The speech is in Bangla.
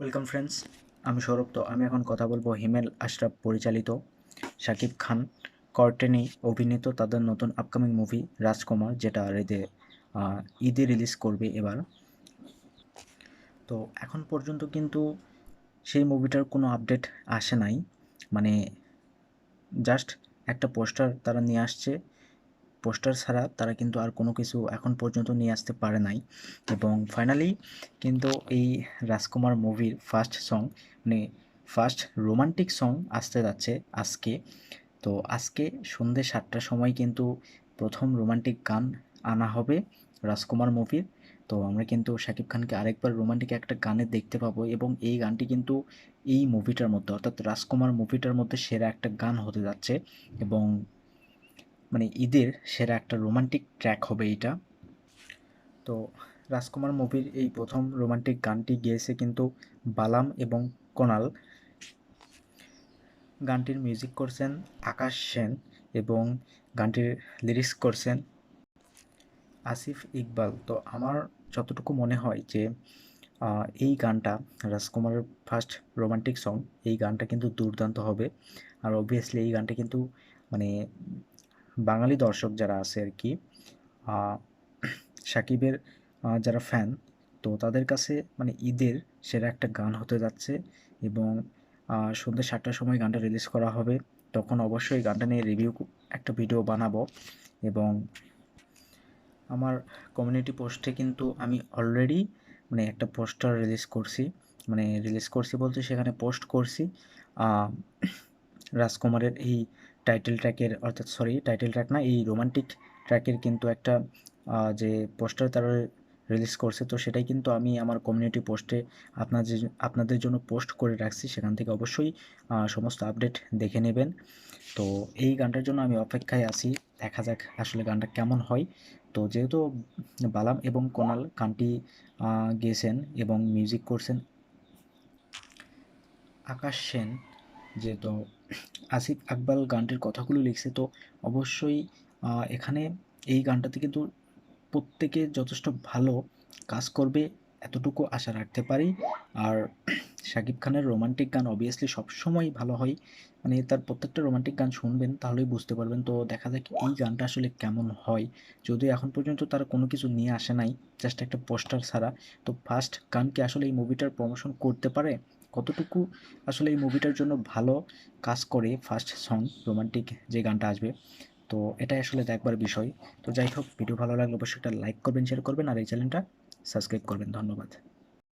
ওয়েলকাম ফ্রেন্ডস আমি সৌরভ তো। আমি এখন কথা বলব হিমেল আশরাফ পরিচালিত শাকিব খান কর্টেনি অভিনীত তাদের নতুন আপকামিং মুভি রাজকুমার যেটা আহ, ঈদে রিলিজ করবে এবার। তো এখন পর্যন্ত কিন্তু সেই মুভিটার কোনো আপডেট আসে নাই। মানে জাস্ট একটা পোস্টার তারা নিয়ে আসছে। পোস্টার ছাড়া তারা কিন্তু আর কোনো কিছু এখন পর্যন্ত নিয়ে আসতে পারে নাই। এবং ফাইনালি কিন্তু এই রাজকুমার মুভির ফার্স্ট সং মানে ফার্স্ট রোমান্টিক সং আসতে যাচ্ছে আজকে। তো আজকে সন্ধ্যে সাতটার সময় কিন্তু প্রথম রোমান্টিক গান আনা হবে রাজকুমার মুভির। তো আমরা কিন্তু শাকিব খানকে আরেকবার রোমান্টিক একটা গানে দেখতে পাবো এবং এই গানটি কিন্তু এই মুভিটার মধ্যে, অর্থাৎ রাজকুমার মুভিটার মধ্যে সেরা একটা গান হতে যাচ্ছে। এবং মানে ঈদের সেরা একটা রোমান্টিক ট্র্যাক হবে এইটা। তো রাজকুমার মুভির এই প্রথম রোমান্টিক গানটি গেয়েছে কিন্তু বালাম এবং কোনাল। গানটির মিউজিক করছেন আকাশ সেন এবং গানটির লিরিক্স করছেন আসিফ ইকবাল। তো আমার যতটুকু মনে হয় যে এই গানটা, রাজকুমারের ফার্স্ট রোমান্টিক সং এই গানটা কিন্তু দুর্দান্ত হবে। আর অবভিয়াসলি এই গানটা কিন্তু মানে বাঙালি দর্শক যারা আছে আর কি সাকিবের যারা ফ্যান তো তাদের কাছে মানে ঈদের সেরা একটা গান হতে যাচ্ছে এবং সন্ধ্যে সাতটার সময় গানটা রিলিজ করা হবে। তখন অবশ্যই গানটা নিয়ে রিভিউ একটা ভিডিও বানাবো এবং আমার কমিউনিটি পোস্টে কিন্তু আমি অলরেডি মানে একটা পোস্টার রিলিজ করছি। মানে রিলিজ করছি বলতে সেখানে পোস্ট করছি রাজকুমারের এই টাইটেল ট্র্যাকের অর্থাৎ সরি টাইটেল ট্র্যাক না, এই রোমান্টিক ট্র্যাকের কিন্তু একটা যে পোস্টার তারা রিলিজ করছে, তো সেটাই কিন্তু আমি আমার কমিউনিটি পোস্টে আপনাদের আপনাদের জন্য পোস্ট করে রাখছি। সেখান থেকে অবশ্যই সমস্ত আপডেট দেখে নেবেন। তো এই গানটার জন্য আমি অপেক্ষায় আছি। দেখা যাক আসলে গানটা কেমন হয়। তো যেহেতু বালাম এবং কোনাল গানটি গেয়েছেন এবং মিউজিক করছেন, আকাশ সেন যেহেতু আসিফ আকবাল গানটির কথাগুলো লিখছে, তো অবশ্যই এখানে এই গানটাতে কিন্তু প্রত্যেকে যথেষ্ট ভালো কাজ করবে এতটুকু আশা রাখতে পারি। আর শাকিব খানের রোমান্টিক গান অবভিয়াসলি সবসময় ভালো হয়। মানে তার প্রত্যেকটা রোমান্টিক গান শুনবেন, তাহলেই বুঝতে পারবেন। তো দেখা যাক এই গানটা আসলে কেমন হয়। যদিও এখন পর্যন্ত তারা কোনো কিছু নিয়ে আসে নাই জাস্ট একটা পোস্টার ছাড়া। তো ফার্স্ট গান কি আসলে এই মুভিটার প্রমোশন করতে পারে? কতটুকু আসলে এই মুভিটার জন্য ভালো কাজ করে ফার্স্ট সং রোমান্টিক যে গানটা আসবে, তো এটাই আসলে দেখবার বিষয়। তো যাই হোক ভিডিও ভালো লাগলে অবশ্যই একটা লাইক করবেন শেয়ার করবেন, আর এই চ্যানেলটা সাবস্ক্রাইব করবেন। ধন্যবাদ।